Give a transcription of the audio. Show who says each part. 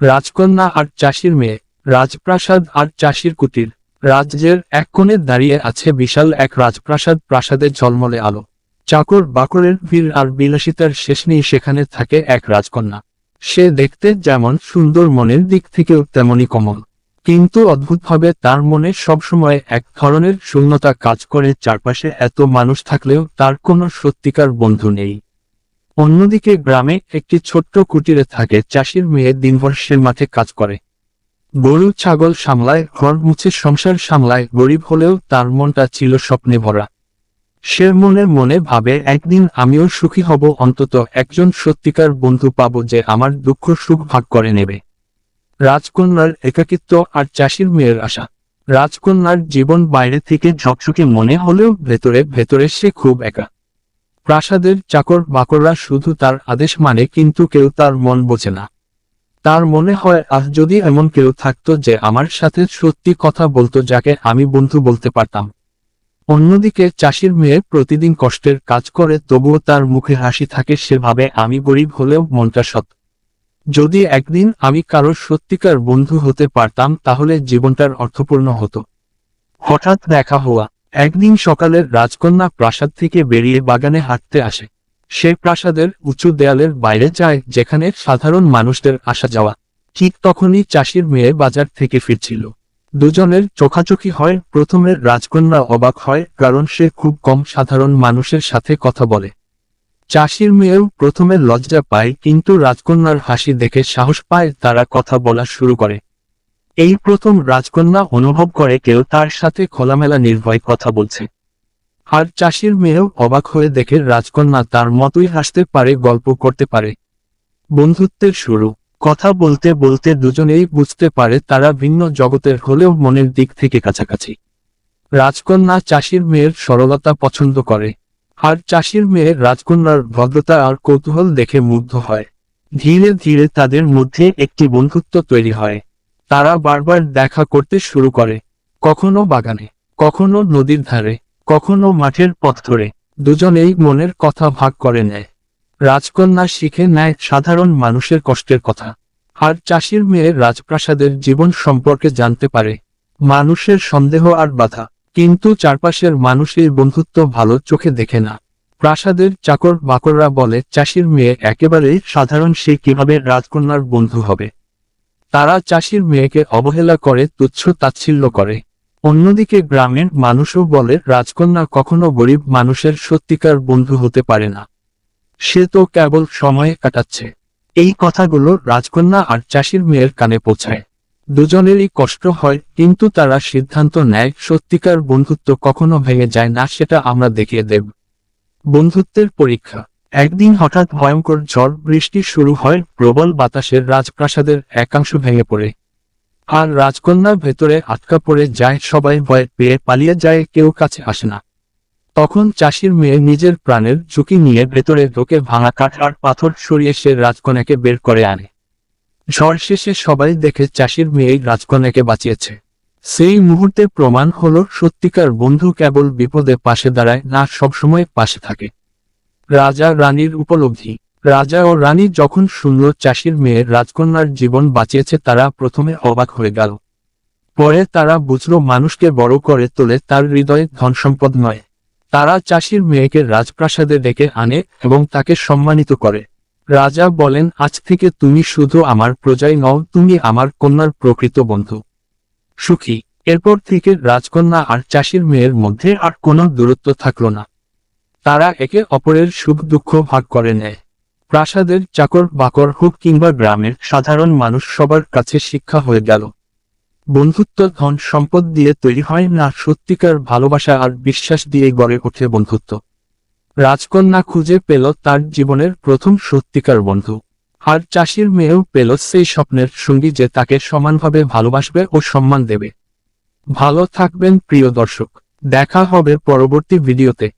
Speaker 1: রাজকন্যা আর চাষির মেয়ে, রাজপ্রাসাদ আর চাষির কুটির, রাজ্যের এক কোণে দাঁড়িয়ে আছে বিশাল এক রাজপ্রাসাদ প্রাসাদে ঝলমলে আলো। চাকর বাকরের ভিড় আর বিলাসিতার শেষ নেই সেখানে থাকে এক রাজকন্যা। সে দেখতে যেমন সুন্দর মনের দিক থেকেও তেমনি কমল। কিন্তু অদ্ভুতভাবে তার মনে সবসময় এক ধরনের শূন্যতা কাজ করে, চারপাশে এত মানুষ থাকলেও তার কোনো সত্যিকার বন্ধু নেই। অন্যদিকে গ্রামে একটি ছোট্ট কুটিরে থাকে চাষির মেয়ে দিনভর সে মাঠে কাজ করে। গরু, ছাগল সামলায়, ঘর মুছে, সংসার সামলায়, গরিব হলেও তার মনটা ছিল স্বপ্নে ভরা। সে মনে মনে ভাবে, একদিন আমিও সুখী হব, অন্তত একজন সত্যিকার বন্ধু পাবো যে আমার দুঃখ সুখ ভাগ করে নেবে। রাজকন্যার একাকিত্ব আর চাষির মেয়ের আশা। রাজকন্যার জীবন বাইরে থেকে ঝকঝকে মনে হলেও ভেতরে ভেতরে সে খুব একা। প্রাসাদের চাকর বাকররা শুধু তার আদেশ মানে কিন্তু কেউ তার মন বোঝে না। তার মনে হয় আজ যদি এমন কেউ থাকতো যে আমার সাথে সত্যি কথা বলতো যাকে আমি বন্ধু বলতে পারতাম। অন্যদিকে চাষির মেয়ে প্রতিদিন কষ্টের কাজ করে, তবুও তার মুখে হাসি থাকে সেভাবে আমি গরিব হলেও মনটা সৎ। যদি একদিন আমি কারোর সত্যিকার বন্ধু হতে পারতাম, তাহলে জীবনটার অর্থপূর্ণ হতো। হঠাৎ দেখা হওয়া একদিন সকালের রাজকন্যা প্রাসাদ থেকে বেরিয়ে বাগানে হাঁটতে আসে। সে প্রাসাদের উঁচু দেয়ালের বাইরে যায়, যেখানে সাধারণ মানুষদের আসা যাওয়া। ঠিক তখনই চাষির মেয়ে বাজার থেকে ফিরছিল। দুজনের চোখাচোখি হয়, প্রথমে রাজকন্যা অবাক হয়, কারণ সে খুব কম সাধারণ মানুষের সাথে কথা বলে। চাষির মেয়েও প্রথমে লজ্জা পায়, কিন্তু রাজকন্যার হাসি দেখে সাহস পায়, তারা কথা বলা শুরু করে। এই প্রথম রাজকন্যা অনুভব করে কেউ তার সাথে খোলামেলা নির্ভয় কথা বলছে। আর চাষির মেয়েও অবাক হয়ে দেখে রাজকন্যা তার মতোই হাসতে পারে, গল্প করতে পারে। বন্ধুত্বের শুরু। কথা বলতে বলতে দুজনেই বুঝতে পারে তারা ভিন্ন জগতের হলেও মনের দিক থেকে কাছাকাছি। রাজকন্যা চাষির মেয়ের সরলতা পছন্দ করে। আর চাষির মেয়ে রাজকন্যার ভদ্রতা আর কৌতূহল দেখে মুগ্ধ হয়। ধীরে ধীরে তাদের মধ্যে একটি বন্ধুত্ব তৈরি হয়। তারা বারবার দেখা করতে শুরু করে। কখনো বাগানে, কখনো নদীর ধারে, কখনো মাঠের পথ ধরে। দুজনেই মনের কথা ভাগ করে নেয়। রাজকন্যা শিখে নেয় সাধারণ মানুষের কষ্টের কথা। আর চাষির মেয়ে রাজপ্রাসাদের জীবন সম্পর্কে জানতে পারে। মানুষের সন্দেহ আর বাধা। কিন্তু চারপাশের মানুষের বন্ধুত্ব ভালো চোখে দেখে না। প্রাসাদের চাকর বাকররা বলে, চাষির মেয়ে একেবারেই সাধারণ, সে কীভাবে রাজকন্যার বন্ধু হবে? তারা চাষির মেয়েকে অবহেলা করে, তুচ্ছ তাচ্ছিল্য করে। অন্যদিকে গ্রামের মানুষও বলে, রাজকন্যা কখনো গরিব মানুষের সত্যিকার বন্ধু হতে পারে না। সে তো কেবল সময় কাটাচ্ছে। এই কথাগুলো রাজকন্যা আর চাষির মেয়ের কানে পৌঁছায়। দুজনেরই কষ্ট হয়, কিন্তু তারা সিদ্ধান্ত নেয়, সত্যিকার বন্ধুত্ব কখনো ভেঙে যায় না, সেটা আমরা দেখিয়ে দেব। বন্ধুত্বের পরীক্ষা। একদিন হঠাৎ ভয়ঙ্কর ঝড় বৃষ্টি শুরু হয়, প্রবল বাতাসের রাজপ্রাসাদের একাংশ ভেঙে পড়ে। আর রাজকন্যা ভেতরে আটকা পড়ে যায় সবাই, ভয় পেয়ে পালিয়ে যায়, কেউ কাছে আসে না। তখন চাষির মেয়ে নিজের প্রাণের ঝুঁকি নিয়ে ভেতরে ঢোকে ভাঙা কাঠ আর পাথর সরিয়ে সে রাজকন্যাকে বের করে আনে। ঝড় শেষে সবাই দেখে চাষির মেয়েই রাজকন্যাকে বাঁচিয়েছে। সেই মুহূর্তে প্রমাণ হলো, সত্যিকার বন্ধু কেবল বিপদে পাশে দাঁড়ায়, না সবসময় পাশে থাকে। রাজা রানীর উপলব্ধি। রাজা ও রানী যখন শুনল চাষির মেয়ে রাজকন্যার জীবন বাঁচিয়েছে, তারা প্রথমে অবাক হয়ে গেল। পরে তারা বুঝল, মানুষকে বড় করে তোলে তার হৃদয়ে ধনসম্পদ নয়। তারা চাষির মেয়েকে রাজপ্রাসাদে ডেকে আনে এবং তাকে সম্মানিত করে। রাজা বলেন, আজ থেকে তুমি শুধু আমার প্রজাই নও, তুমি আমার কন্যার প্রকৃত বন্ধু। সুখী। এরপর থেকে রাজকন্যা আর চাষির মেয়ের মধ্যে আর কোনো দূরত্ব থাকল না। তারা একে অপরের সুখ দুঃখ ভাগ করে নেয়। প্রাসাদের চাকর বাকর হোক কিংবা গ্রামের সাধারণ মানুষ সবার কাছে শিক্ষা হয়ে গেল। বন্ধুত্ব ধন সম্পদ দিয়ে তৈরি হয় না সত্যিকার ভালোবাসা আর বিশ্বাস দিয়ে গড়ে ওঠে বন্ধুত্ব। রাজকন্যা খুঁজে পেল তার জীবনের প্রথম সত্যিকার বন্ধু। আর চাষির মেয়েও পেল সেই স্বপ্নের সঙ্গী যে তাকে সমানভাবে ভালোবাসবে ও সম্মান দেবে। ভালো থাকবেন প্রিয় দর্শক। দেখা হবে পরবর্তী ভিডিওতে।